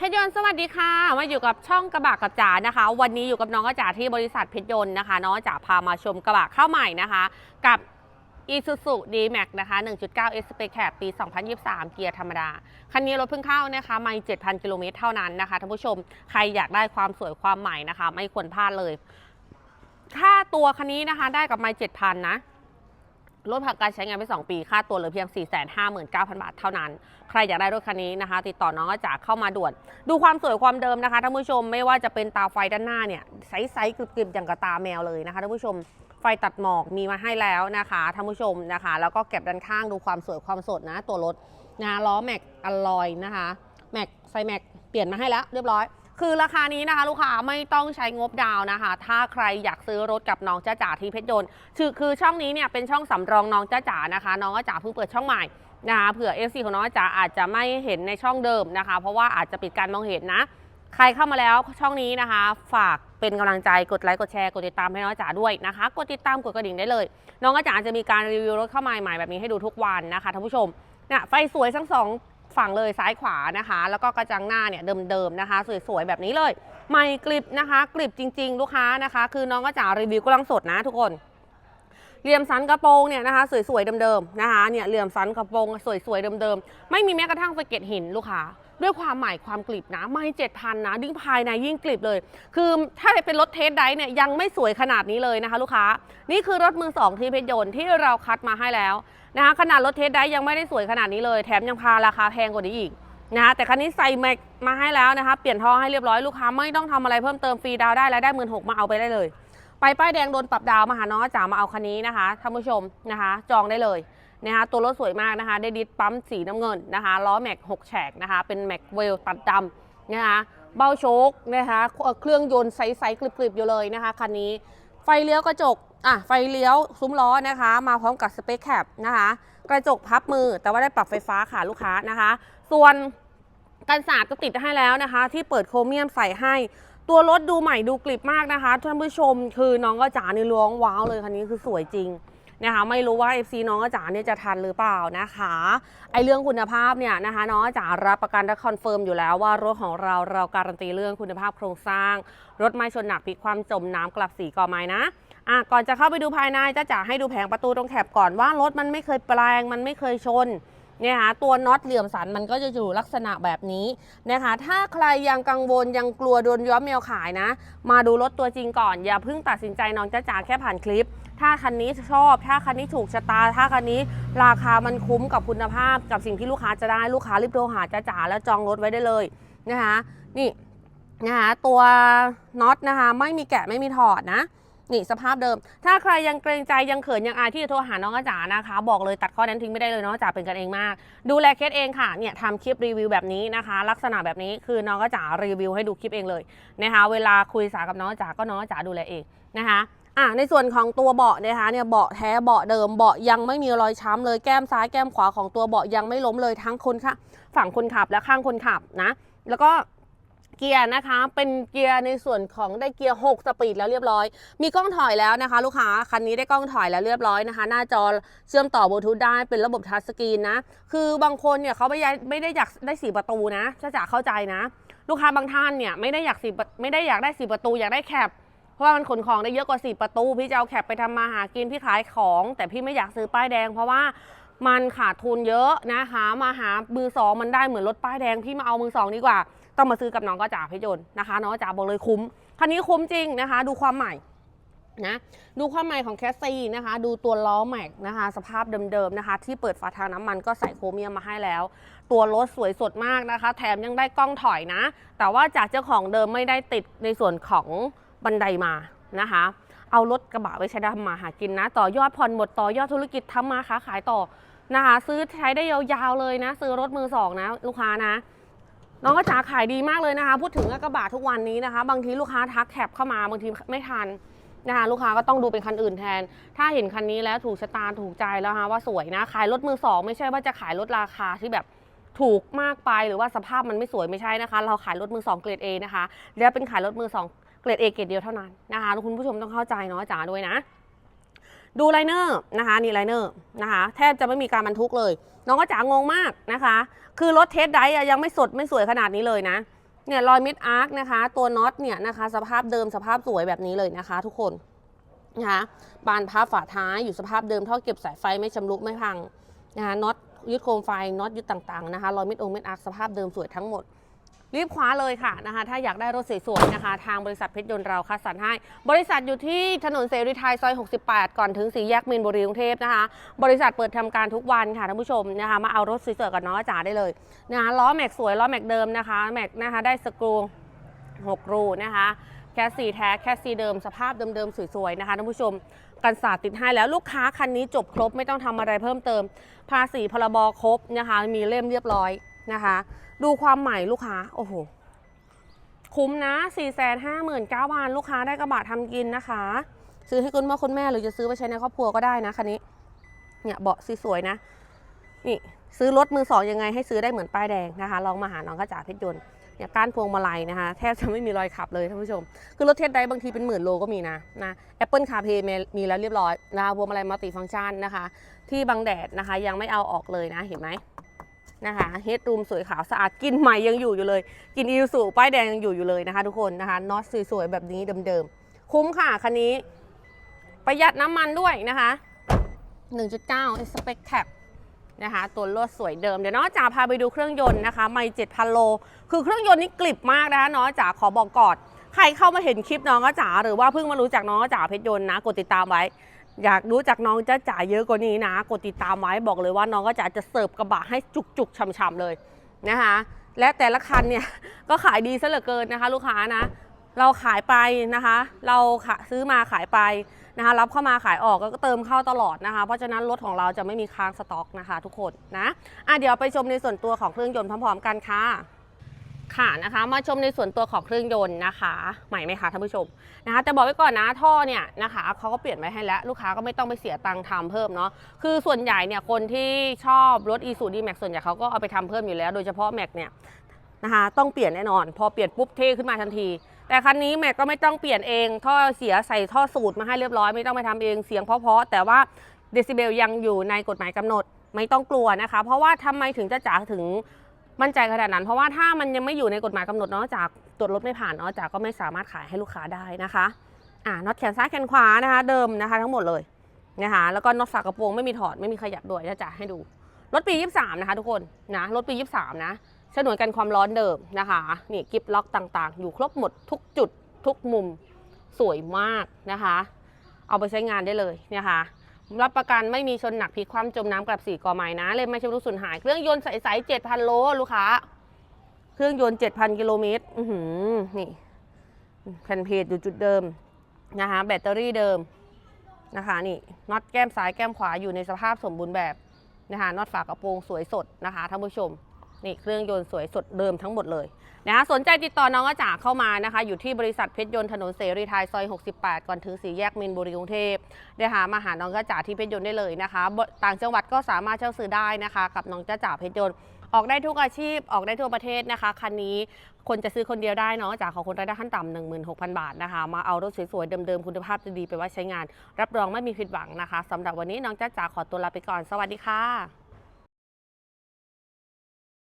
เพชรยนต์สวัสดีค่ะมาอยู่กับช่องกระบะกับจ๋านะคะ วันนี้อยู่กับน้องกระจ๋าที่บริษัทเพชรยนต์นะคะ น้องจ๋าพามาชมกระบะเข้าใหม่นะคะ กับ Isuzu D-Max นะคะ 1.9 S Spec Cab ปี 2023 เกียร์ธรรมดา คันนี้รถเพิ่งเข้านะคะไม่7,000 กิโลเมตรเท่านั้นนะคะท่านผู้ชมใครอยากได้ความสวยความใหม่นะคะ ไม่ควรพลาดเลย ค่าตัวคันนี้นะคะได้กับไม่7,000นะ รถผ่านการใช้งานไป 2 ปี ค่าตัวเหลือเพียง 459,000 บาทเท่านั้น ใครอยากได้รถคันนี้นะคะ ติดต่อน้องอาจาเข้ามาด่วน ดูความสวยความเดิมนะคะท่านผู้ชมไม่ว่าจะเป็นตาไฟด้านหน้าเนี่ยใสๆกริบๆอย่างกับตาแมวเลยนะคะท่านผู้ชมไฟตัดหมอกมีมาให้แล้วนะคะท่านผู้ชมนะคะ แล้วก็เก็บด้านข้างดูความสวยความสดนะ ตัวรถนะล้อแม็กอลลอยนะคะแม็กไฟแม็กเปลี่ยนมาให้แล้วเรียบร้อย คือราคานี้นะคะ ลูกค้าไม่ต้องใช้งบดาวนะคะ ถ้าใครอยากซื้อรถกับน้องจ้าจ๋าที่เพชรยนต์คือคือช่องนี้เนี่ยเป็นช่องสำรองน้องจ้าจ๋านะคะ น้องจ้าจ๋าเพิ่งเปิดช่องใหม่นะคะเผื่อ FC ของน้องจ้าจ๋าอาจจะไม่เห็นในช่องเดิมนะคะ เพราะว่าอาจจะปิดการมองเห็นนะ ใครเข้ามาแล้วช่องนี้นะคะ ฝากเป็นกำลังใจกดไลค์กดแชร์กดติดตามให้น้องจ๋าด้วยนะคะ กดติดตามกดกระดิ่งได้เลย น้องจ๋าจะมีการรีวิวรถเข้ามาใหม่แบบนี้ให้ดูทุกวันนะคะท่านผู้ชมเนี่ยไฟสวยทั้งสอง ฝั่งเลยซ้ายขวานะคะ แล้วก็กระจังหน้าเนี่ยเดิมๆนะคะ สวยๆแบบนี้เลยใหม่กริบนะคะกริบจริง ๆ ลูกค้านะคะ คือน้องก็จ๋ารีวิวกำลังสดนะทุกคนเหลี่ยมสันกระโปรงเนี่ยนะคะสวยๆเดิมๆนะคะเนี่ยเหลี่ยมสันกระโปรงสวยๆเดิมๆไม่มีแม้กระทั่งสะเก็ดหินลูกค้าด้วยความใหม่ความกริบนะ ไม่เจ็ดพันนะดิ้งภายในยิ่งกริบเลย คือถ้าเป็นรถเทสไดเนี่ยยังไม่สวยขนาดนี้เลยนะคะ ลูกค้า นี่คือรถมือสองที่เพชรยนต์ที่เราคัดมาให้แล้ว นะคะขนาดรถเทสไดร์ยังไม่ได้สวยขนาดนี้เลย แถมยังพาราคาแพงกว่านี้อีกนะคะแต่คันนี้ใส่แม็กมาให้แล้วนะคะ เปลี่ยนท่อให้เรียบร้อยลูกค้าไม่ต้องทำอะไรเพิ่มเติมฟรีดาวได้และได้หมื่นหกมาเอาไปได้เลย ไปป้ายแดงโดนปรับดาวมาหาน้องจ๋ามาเอาคันนี้นะคะท่านผู้ชมนะคะ จองได้เลยนะคะตัวรถสวยมากนะคะ ได้ดิสปั๊มสีน้ำเงินนะคะล้อแม็ก6แฉกนะคะ เป็นแม็กเวลตัดดำนะคะเบ้าโชคนะคะเอ่อเครื่องยนต์ใสๆกริบๆอยู่เลยนะคะคันนี้ ไฟเลี้ยวกระจกอะไฟเลี้ยวซุ้มล้อนะคะ มาพร้อมกับสเปคแคปนะคะ กระจกพับมือแต่ว่าได้ปรับไฟฟ้าค่ะลูกค้านะคะ ส่วนกันสาดก็ติดให้แล้วนะคะ ที่เปิดโครเมียมใส่ให้ ตัวรถดูใหม่ดูกริบมากนะคะท่านผู้ชมคือน้องก็จ๋าในล้วงว้าวเลยคันนี้คือสวยจริง นะคะไม่รู้ว่า FC น้องอาจ๋าเนี่ยจะทันหรือเปล่านะคะไอเรื่องคุณภาพเนี่ยนะคะน้องอาจ๋ารับประกันและคอนเฟิร์มอยู่แล้วว่ารถของเราเราการันตีเรื่องคุณภาพโครงสร้าง รถไม่ชนหนักพลิกความจมน้ำกลับสีก่อไม้นะอะก่อนจะเข้าไปดูภายในจ้าจ๋าให้ดูแผงประตูตรงแถบก่อนว่ารถมันไม่เคยแปลงมันไม่เคยชน นี่ยนะคะตัวน็อตเหลี่ยมสันมันก็จะอยู่ลักษณะแบบนี้นะคะ ถ้าใครยังกังวลยังกลัวโดนย้อมแมวขายนะ มาดูรถตัวจริงก่อน อย่าเพิ่งตัดสินใจน้องจ้าจ๋าแค่ผ่านคลิป ถ้าคันนี้ชอบ ถ้าคันนี้ถูกชะตา ถ้าคันนี้ราคามันคุ้มกับคุณภาพ กับสิ่งที่ลูกค้าจะได้ลูกค้ารีบโทรหาจ้าจ๋าแล้วจองรถไว้ได้เลยนะคะนี่นะคะตัวน็อตนะคะไม่มีแกะไม่มีถอดนะ นี่สภาพเดิม ถ้าใครยังเกรงใจยังเขินยังอายที่จะโทรหาน้องอาจ๋านะคะ บอกเลยตัดข้อนั้นทิ้งไม่ได้เลยน้องอาจ๋าเป็นกันเองมาก ดูแลเคสเองค่ะเนี่ยทำคลิปรีวิวแบบนี้นะคะ ลักษณะแบบนี้คือน้องอาจ๋ารีวิวให้ดูคลิปเองเลยนะคะเวลาคุยสากับน้องอาจ๋าก็น้องอาจ๋าดูแลเองนะคะอะในส่วนของตัวเบาะนะคะเนี่ยเบาะแท้เบาะเดิมเบาะยังไม่มีรอยช้ำเลยแก้มซ้ายแก้มขวาของตัวเบาะยังไม่ล้มเลยทั้งคนค่ะฝั่งคนขับและข้างคนขับนะ แล้วก็ เกียร์นะคะ เป็นเกียร์ในส่วนของได้เกียร์ 6 สปีดแล้วเรียบร้อย มีกล้องถอยแล้วนะคะ ลูกค้า คันนี้ได้กล้องถอยแล้วเรียบร้อยนะคะ หน้าจอเชื่อมต่อบลูทูธได้ เป็นระบบทัชสกรีนนะ คือบางคนเนี่ยเขาไม่ได้ไม่ได้อยากได้สีประตูนะจ้าจ๋าเข้าใจนะ ลูกค้าบางท่านเนี่ยไม่ได้อยากสีไม่ได้อยากได้สีประตู อยากได้แคปเพราะว่ามันขนของได้เยอะกว่าสีประตู พี่จะเอาแคปไปทำมาหากินพี่ขายของ แต่พี่ไม่อยากซื้อป้ายแดง เพราะว่ามันขาดทุนเยอะนะคะ มาหามือสองมันได้เหมือนรถป้ายแดงพี่มาเอามือสองดีกว่า ต้องมาซื้อกับน้องก็จ่าเพชรยนนะคะ น้องก็จ่าบอกเลยคุ้ม คันนี้คุ้มจริงนะคะ ดูความใหม่นะดูความใหม่ของแคสซีนะคะ ดูตัวล้อแม็กนะคะ สภาพเดิมๆนะคะ ที่เปิดฝาทางน้ำมันก็ใส่โครเมียมมาให้แล้ว ตัวรถสวยสดมากนะคะ แถมยังได้กล้องถอยนะ แต่ว่าจากเจ้าของเดิมไม่ได้ติดในส่วนของบันไดมานะคะ เอารถกระบะไปใช้ทำมาหากินนะ ต่อยอดผ่อนหมดต่อยอดธุรกิจทำมาค้าขายต่อนะคะ ซื้อใช้ได้ยาวๆเลยนะ ซื้อรถมือสองนะ ลูกค้านะ น้องก็จ๋าขายดีมากเลยนะคะ พูดถึงกระบะทุกวันนี้นะคะ บางทีลูกค้าทักแคปเข้ามาบางทีไม่ทันนะคะลูกค้าก็ต้องดูเป็นคันอื่นแทน ถ้าเห็นคันนี้แล้วถูกชะตาถูกใจแล้วนะคะว่าสวยนะขายรถมือสองไม่ใช่ว่าจะขายรถราคาที่แบบถูกมากไปหรือว่าสภาพมันไม่สวยไม่ใช่นะคะ เราขายรถมือสองเกรด A นะคะแล้วเป็นขายรถมือสองเกรด A เกรดเดียวเท่านั้นนะคะคุณผู้ชมต้องเข้าใจเนาะจ๋าด้วยนะ ดูไลเนอร์นะคะนี่ไลเนอร์นะคะแทบจะไม่มีการบรรทุกเลย น้องก็จ๋างงมากนะคะ คือรถเทสไดร์ยังไม่สดไม่สวยขนาดนี้เลยนะเนี่ยรอยมิดอาร์คนะคะ ตัวน็อตเนี่ยนะคะ สภาพเดิมสภาพสวยแบบนี้เลยนะคะ ทุกคนนะคะบานพับฝาท้ายอยู่สภาพเดิมท่อเก็บสายไฟไม่ชำรุไม่พังนะคะน็อตยึดโคมไฟน็อตยึดต่างๆนะคะรอยมิดองมิดอาร์คสภาพเดิมสวยทั้งหมด รีบคว้าเลยค่ะนะคะ ถ้าอยากได้รถสวยๆนะคะ ทางบริษัทเพชรยนต์เราคัดสรรให้ บริษัทอยู่ที่ถนนเสรีไทยซอย 68 ก่อนถึงสี่แยกมีนบุรีกรุงเทพนะคะ บริษัทเปิดทำการทุกวันค่ะท่านผู้ชมนะคะ มาเอารถสวยๆกับน้องจ๋าได้เลยนะคะล้อแม็กสวยล้อแม็กเดิมนะคะแม็กนะคะได้สกรู6รูนะคะแคสซีแท้แคสซีเดิมสภาพเดิมๆสวยๆนะคะท่านผู้ชมกันศาสตร์ติดให้แล้วลูกค้าคันนี้จบครบไม่ต้องทำอะไรเพิ่มเติม ภาษีพรบครบนะคะ มีเล่มเรียบร้อย นะคะ ดูความใหม่ลูกค้า โอ้โห คุ้มนะ 4 5 9 0 0 0 ลูกค้าได้กระบะทำกินนะคะ ซื้อให้คุณพ่อคุณแม่หรือจะซื้อไปใช้ในครอบครัวก็ได้นะคันนี้ เนี่ยเบาะสวยๆนะ นี่ซื้อรถมือสองยังไงให้ซื้อได้เหมือนป้ายแดงนะคะ ลองมาหาน้องกระจ่าเพชรยนต์เนี่ยก้านพวงมาลัยนะคะ แทบจะไม่มีรอยขับเลยท่านผู้ชม คือรถเทสได้บางทีเป็นหมื่นโลก็มีนะนะ Apple CarPlay มีมีแล้วเรียบร้อยนะคะพวงมาลัยมัลติฟังก์ชันนะคะ ที่บังแดดนะคะยังไม่เอาออกเลยนะเห็นไหม นะคะเฮดรูมสวยขาวสะอาดกินใหม่ยังอยู่อยู่เลยกินอิวสูป้ายแดงยังอยู่อยู่เลยนะคะ ทุกคนนะคะน็อตสวยๆแบบนี้เดิมๆ คุ้มค่ะคันนี้ ประหยัดน้ำมันด้วยนะคะ 1.9 Spec Cap นะคะตัวรถสวยเดิมเดี๋ยวน้องจ๋าพาไปดูเครื่องยนต์นะคะไม่7,000 โล คือเครื่องยนต์นี่กลิบมากนะคะน้องจ๋าขอบอกก่อนใครเข้ามาเห็นคลิปน้องก็จ๋าหรือว่าเพิ่งมารู้จักน้องก็จ๋าเพชรยนต์นะกดติดตามไว้ อยากรู้จักน้องจ้าจ๋าเยอะกว่านี้นะ กดติดตามไว้บอกเลยว่าน้องก็จะจะเสิร์ฟกระบะให้จุกๆช่ำๆเลยนะคะ และแต่ละคันเนี่ยก็ขายดีซะเหลือเกินนะคะ ลูกค้านะ เราขายไปนะคะ เราขาซื้อมาขายไปนะคะ รับเข้ามาขายออกก็เติมเข้าตลอดนะคะ เพราะฉะนั้นรถของเราจะไม่มีค้างสต็อกนะคะ ทุกคนนะอะเดี๋ยวไปชมในส่วนตัวของเครื่องยนต์พร้อมๆกันค่ะ ค่ะนะคะมาชมในส่วนตัวของเครื่องยนต์นะคะใหม่ไหมคะท่านผู้ชมนะคะแต่บอกไว้ก่อนนะท่อเนี่ยนะคะเขาก็เปลี่ยนไว้ให้แล้วลูกค้าก็ไม่ต้องไปเสียตังค์ทำเพิ่มเนาะคือส่วนใหญ่เนี่ยคนที่ชอบรถ e ูดีแม็กส่วนใหญ่เขาก็เอาไปทำเพิ่มอยู่แล้ว โดยเฉพาะแม็กเนี่ยนะคะต้องเปลี่ยนแน่นอน พอเปลี่ยนปุ๊บเท่ขึ้นมาทันที แต่คันนี้แม็กก็ไม่ต้องเปลี่ยนเองท่อเสียใส่ท่อสูตรมาให้เรียบร้อยไม่ต้องไปทำเองเสียงเพราะๆแต่ว่าเดซิเบลยังอยู่ในกฎหมายกำหนดไม่ต้องกลัวนะคะ เพราะว่าทำไมถึงจะจ๋าถึง มั่นใจขนาดนั้น เพราะว่าถ้ามันยังไม่อยู่ในกฎหมายกำหนดเนาะจากตรวจรถไม่ผ่านเนาะจากก็ไม่สามารถขายให้ลูกค้าได้นะคะอ่าน็อตแขนซ้ายแขนขวานะคะเดิมนะคะ ทั้งหมดเลยนะคะแล้วก็น็อตฝากระโปรงไม่มีถอดไม่มีขยับด้วยจะจ่าให้ดูรถปี 23 นะคะทุกคนนะรถปี 23 นะฉนวนกันความร้อนเดิมนะคะนี่กิฟล็อกต่างๆ อยู่ครบหมดทุกจุดทุกมุมสวยมากนะคะ เอาไปใช้งานได้เลยนะคะ รับประกันไม่มีชนหนักพลิกคว่ำจมน้ำกลับสี่กอไม้นะ เลยไม่ชำรุดสูญหาย เครื่องยนต์ใสๆ7,000โลลูกค้า เครื่องยนต์เจ็ดพันกิโลเมตรอือนี่แผ่นเพจอยู่จุดเดิมนะคะแบตเตอรี่เดิมนะคะนี่น็อตแก้มซ้ายแก้มขวาอยู่ในสภาพสมบูรณ์แบบนะคะน็อตฝากระโปรงสวยสดนะคะท่านผู้ชม นี่เครื่องยนต์สวยสดเดิมทั้งหมดเลยนะคะสนใจติดต่อน้องอาจ๋าเข้ามานะคะ อยู่ที่บริษัทเพชรยนต์ถนนเสรีไทยซอย 68 ก่อนถึงสี่แยกมินบุรีกรุงเทพเดี๋ยวหามาหาน้องจ้าจ๋าที่เพชรยนต์ได้เลยนะคะ ต่างจังหวัดก็สามารถเช่าซื้อได้นะคะ กับน้องจ้าจ๋าเพชรยนต์ออกได้ทุกอาชีพออกได้ทั่วประเทศนะคะคันนี้คนจะซื้อคนเดียวได้เนาะจากของคนรายได้ขั้นต่ำ16,000บาทนะคะ มาเอารถสวยๆ เดิมๆ คุณภาพดีๆไปไว้ใช้งาน รับรองไม่มีผิดหวังนะคะสำหรับวันนี้น้องจ้าจ๋าขอตัวลาไปก่อน สวัสดีค่ะ